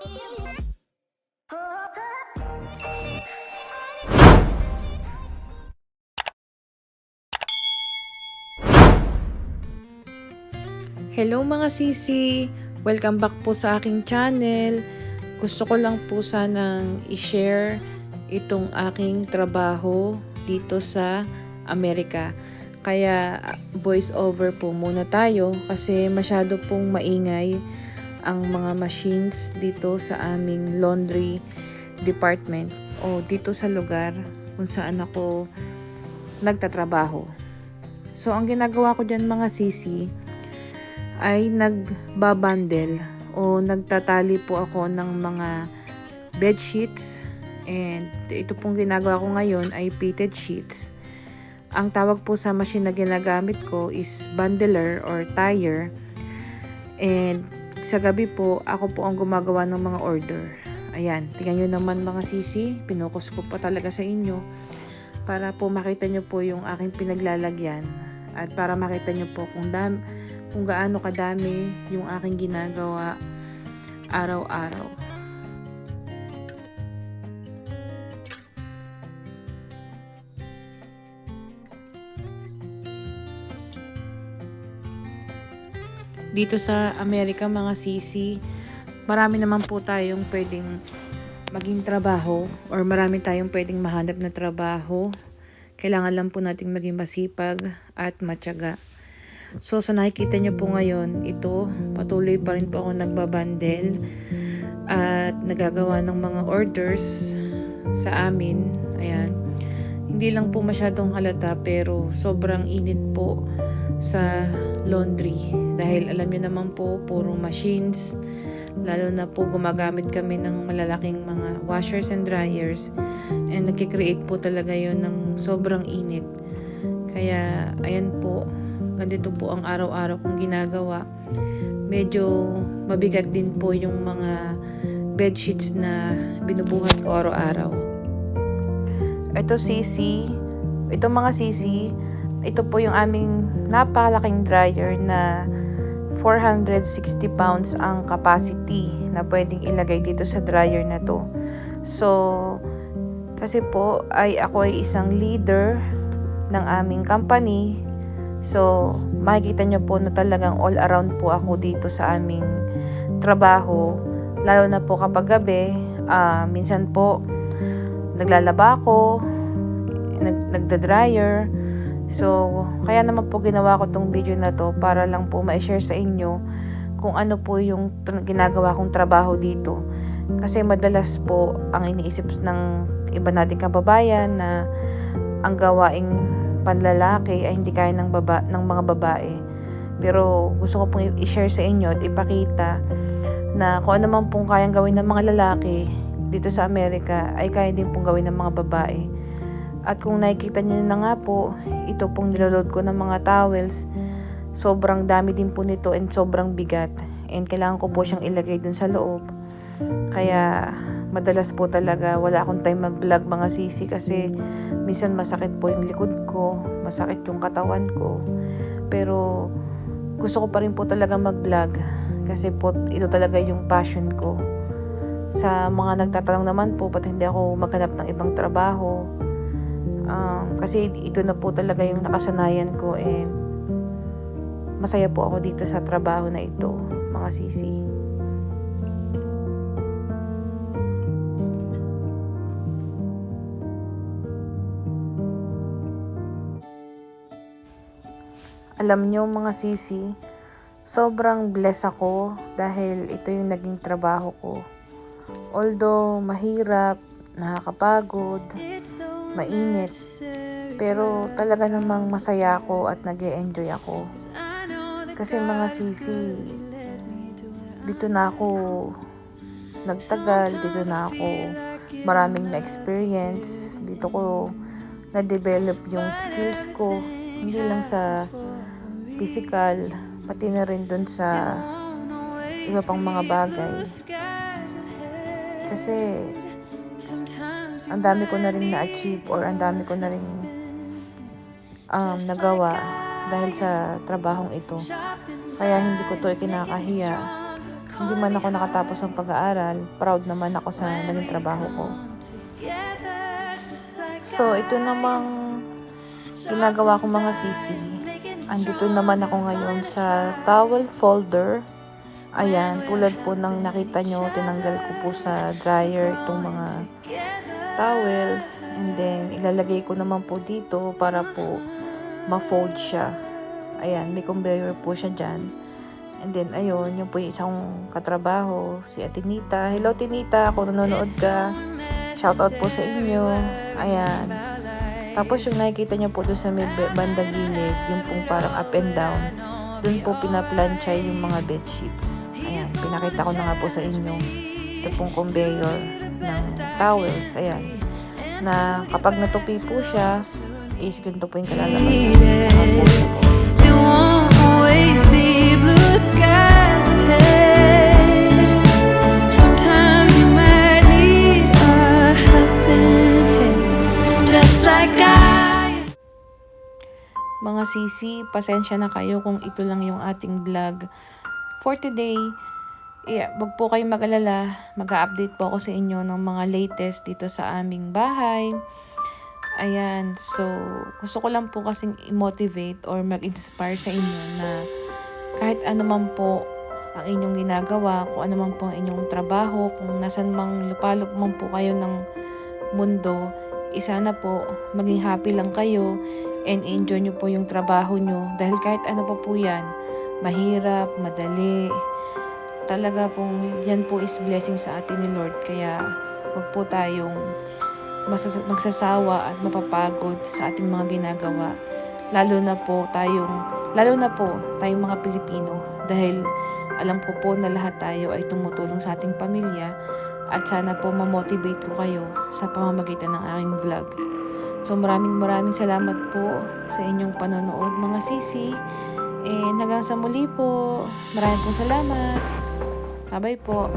Hello mga sisi! Welcome back po sa aking channel. Gusto ko lang po sanang i-share itong aking trabaho dito sa Amerika. Kaya voice over po muna tayo kasi masyado pong maingay ang mga machines dito sa aming laundry department o dito sa lugar kung saan ako nagtatrabaho. So ang ginagawa ko dyan mga sisi, ay nagbabundle o nagtatali po ako ng mga bed sheets and ito pong ginagawa ko ngayon ay fitted sheets. Ang tawag po sa machine na ginagamit ko is bundler or tire and sa gabi po ako po ang gumagawa ng mga order. Ayan, tingnan nyo naman mga sisi, pinukus ko pa talaga sa inyo para po makita nyo po yung aking pinaglalagyan at para makita nyo po kung dam kung gaano kadami yung aking ginagawa araw-araw. Dito sa Amerika mga sisi, marami naman po tayong pwedeng maging trabaho or marami tayong pwedeng mahanap na trabaho. Kailangan lang po nating maging masipag at matyaga. So sa nakikita nyo po ngayon, ito, patuloy pa rin po ako nagbabandel at nagagawa ng mga orders sa amin. Ayan. Hindi lang po masyadong halata pero sobrang init po sa laundry. Dahil alam nyo naman po, puro machines. Lalo na po gumagamit kami ng malalaking mga washers and dryers. And nagkikreate po talaga yon ng sobrang init. Kaya ayan po, ganito po ang araw-araw kong ginagawa. Medyo mabigat din po yung mga bed sheets na binubuhat ko araw-araw. Ito sisi, ito mga sisi, ito po yung aming napakalaking dryer na 460 pounds ang capacity na pwedeng ilagay dito sa dryer na to. So, kasi po ay ako ay isang leader ng aming company So, makikita nyo po na talagang all around po ako dito sa aming trabaho. Lalo na po kapag gabi, uh, minsan po naglalaba ako, nag nagda-dryer. So, kaya naman po ginawa ko tong video na to para lang po ma-share sa inyo kung ano po yung ginagawa kong trabaho dito. Kasi madalas po ang iniisip ng iba nating kababayan na ang gawaing panlalaki ay hindi kaya ng, baba, ng mga babae. Pero gusto ko pong i-share sa inyo at ipakita na kung ano man pong kayang gawin ng mga lalaki dito sa Amerika ay kaya din pong gawin ng mga babae. At kung nakikita niyo na nga po, ito pong niloload ko ng mga towels. Sobrang dami din po nito and sobrang bigat. And kailangan ko po siyang ilagay dun sa loob. Kaya madalas po talaga wala akong time mag-vlog mga sisi kasi minsan masakit po yung likod ko, masakit yung katawan ko. Pero gusto ko pa rin po talaga mag-vlog kasi po ito talaga yung passion ko. Sa mga nagtatanong naman po, ba't hindi ako maghanap ng ibang trabaho? Um, kasi ito na po talaga yung nakasanayan ko and masaya po ako dito sa trabaho na ito, mga sisi. Alam nyo mga sisi, sobrang blessed ako dahil ito yung naging trabaho ko. Although mahirap, nakakapagod, mainit, pero talaga namang masaya ako at nag enjoy ako. Kasi mga sisi, dito na ako nagtagal, dito na ako maraming na-experience, dito ko na-develop yung skills ko, hindi lang sa physical, pati na rin dun sa iba pang mga bagay. Kasi, ang dami ko na rin na-achieve or ang dami ko na rin um, nagawa dahil sa trabahong ito. Kaya hindi ko to ikinakahiya hindi man ako nakatapos ng pag-aaral, proud naman ako sa naging trabaho ko. So, ito namang ginagawa ko mga sisi. Andito naman ako ngayon sa towel folder. Ayan, tulad po ng nakita nyo, tinanggal ko po sa dryer itong mga towels. And then, ilalagay ko naman po dito para po ma-fold siya. Ayan, may conveyor po siya dyan. And then, ayun, yun po yung isang katrabaho, si Ate Nita. Hello, Tinita, kung nanonood ka. Shoutout po sa inyo. Ayan. Tapos yung nakikita niyo po doon sa may bandang gilid, yung pong parang up and down, doon po pinaplansya yung mga bed sheets. Ayan, pinakita ko na nga po sa inyo. Ito pong conveyor towels. Ayan. Na kapag natupi po siya, is ganito po yung kalalabasan. Won't always be blue skies ahead. Sometimes you might need a helping hand, just like I. Mga sisi, pasensya na kayo kung ito lang yung ating vlog for today. Yeah, wag po kayong mag-alala. Mag-update po ako sa inyo ng mga latest dito sa aming bahay. Ayan, so gusto ko lang po kasing i-motivate or mag-inspire sa inyo na kahit ano man po ang inyong ginagawa, kung ano man po ang inyong trabaho, kung nasan mang lupalop man po kayo ng mundo, isa na po, maging happy lang kayo and enjoy nyo po yung trabaho nyo. Dahil kahit ano pa po yan, mahirap, madali, talaga pong yan po is blessing sa atin ni Lord. Kaya wag po tayong masas- magsasawa at mapapagod sa ating mga ginagawa. Lalo na po tayong, lalo na po tayong mga Pilipino. Dahil alam ko po na lahat tayo ay tumutulong sa ating pamilya at sana po ma-motivate ko kayo sa pamamagitan ng aking vlog. So maraming maraming salamat po sa inyong panonood mga sisi. And hanggang sa muli po. Maraming po salamat. Bye-bye po.